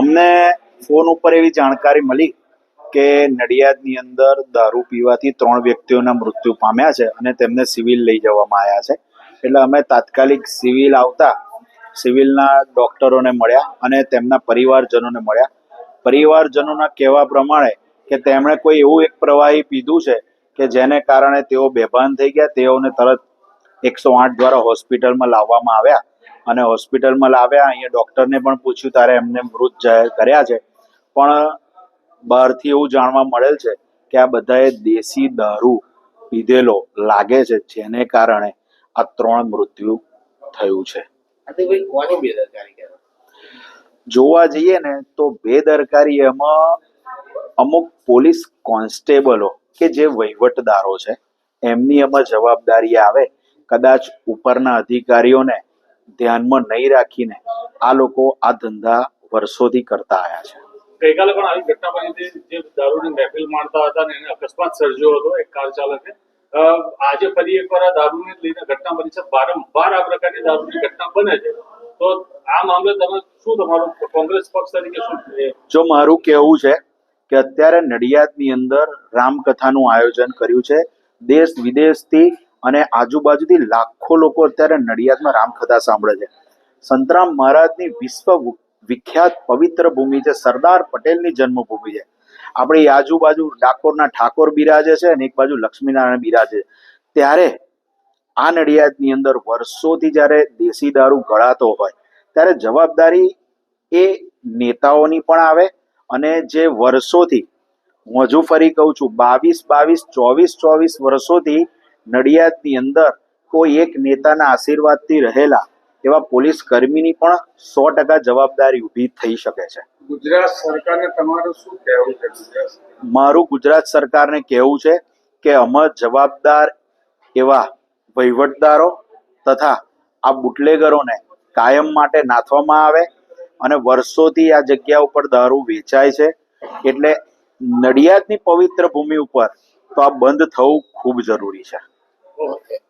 અમને ફોન ઉપર એવી જાણકારી મળી કે નડિયાદની અંદર દારૂ પીવાથી ત્રણ વ્યક્તિઓના મૃત્યુ પામ્યા છે અને તેમને સિવિલ લઈ જવામાં આવ્યા છે. એટલે અમે તાત્કાલિક સિવિલ આવતા સિવિલના ડોક્ટરોને મળ્યા અને તેમના પરિવારજનોને મળ્યા. પરિવારજનોના કહેવા પ્રમાણે કે તેમણે કોઈ એવું એક પ્રવાહી પીધું છે કે જેને કારણે તેઓ બેભાન થઈ ગયા, તેઓને તરત એકસો આઠ દ્વારા હોસ્પિટલમાં લાવવામાં આવ્યા. અને હોસ્પિટલમાં લાવ્યા. અહીંયા ડૉક્ટરને પણ પૂછ્યું ત્યારે એમને મૃત જાહેર કર્યા છે. પણ બહારથી એવું જાણવા મળેલ છે કે આ બધાએ દેશી દારૂ પીધેલો લાગે છે જેને કારણે આ ત્રણ મૃત્યુ થયું છે. જોવા જઈએ ને તો બેદરકારી એમાં અમુક પોલીસ કોન્સ્ટેબલો કે જે વહીવટદારો છે એમની એમાં જવાબદારી આવે. કદાચ ઉપરના અધિકારીઓને ધ્યાનમાં નહીં રાખીને આ લોકો આ ધંધા વર્ષોથી કરતા આવ્યા છે. ગઈકાલે પણ આવી ઘટના બની હતી જે દારૂની મહેફિલ માણતા હતા ને એને અકસ્માત સર્જ્યો હતો એક કાર ચાલકે. આજે ફરી એકવાર આ દારૂને લઈને ઘટના બની છે. વારંવાર આ પ્રકારની દારૂની ઘટના બને છે. તો આ મામલે તમે શું તમારું કોંગ્રેસ પક્ષ તરીકે શું જો મારું કહેવું છે કે અત્યારે નડિયાદની અંદર રામકથાનું આયોજન કર્યું છે. દેશ વિદેશથી અને આજુબાજુથી લાખો લોકો અત્યારે નડિયાદમાં રામકથા સાંભળે છે. સંતરામ મહારાજની વિશ્વ વિખ્યાત પવિત્ર ભૂમિ છે, સરદાર પટેલની જન્મભૂમિ છે. આપણી આજુબાજુ ડાકોરના ઠાકોર બિરાજે છે અને એક બાજુ લક્ષ્મીનારાયણ બિરાજે છે. ત્યારે આ નડિયાદની અંદર વર્ષોથી જ્યારે દેશી દારૂ ગળાતો હોય, ત્યારે જવાબદારી એ નેતાઓની પણ આવે અને જે વર્ષોથી, હું હજુ ફરી કહું છું, બાવીસ બાવીસ ચોવીસ ચોવીસ વર્ષોથી નડિયાદની અંદર કોઈ એક નેતાના આશીર્વાદથી રહેલા એવા પોલીસ કર્મીની પણ સો ટકા જવાબદારી ઊભી થઈ શકે છે. ગુજરાત સરકારને તમારું શું કહેવું છે? મારું ગુજરાત સરકારને કહેવું છે કે અમે જવાબદાર એવા વહીવટદારો તથા આ બુટલેગરોને કાયમ માટે નાથવામાં આવે અને વર્ષોથી આ જગ્યા ઉપર દારૂ વેચાય છે. એટલે નડિયાદની પવિત્ર ભૂમિ ઉપર તો આ બંધ થવું ખૂબ જરૂરી છે. Oh.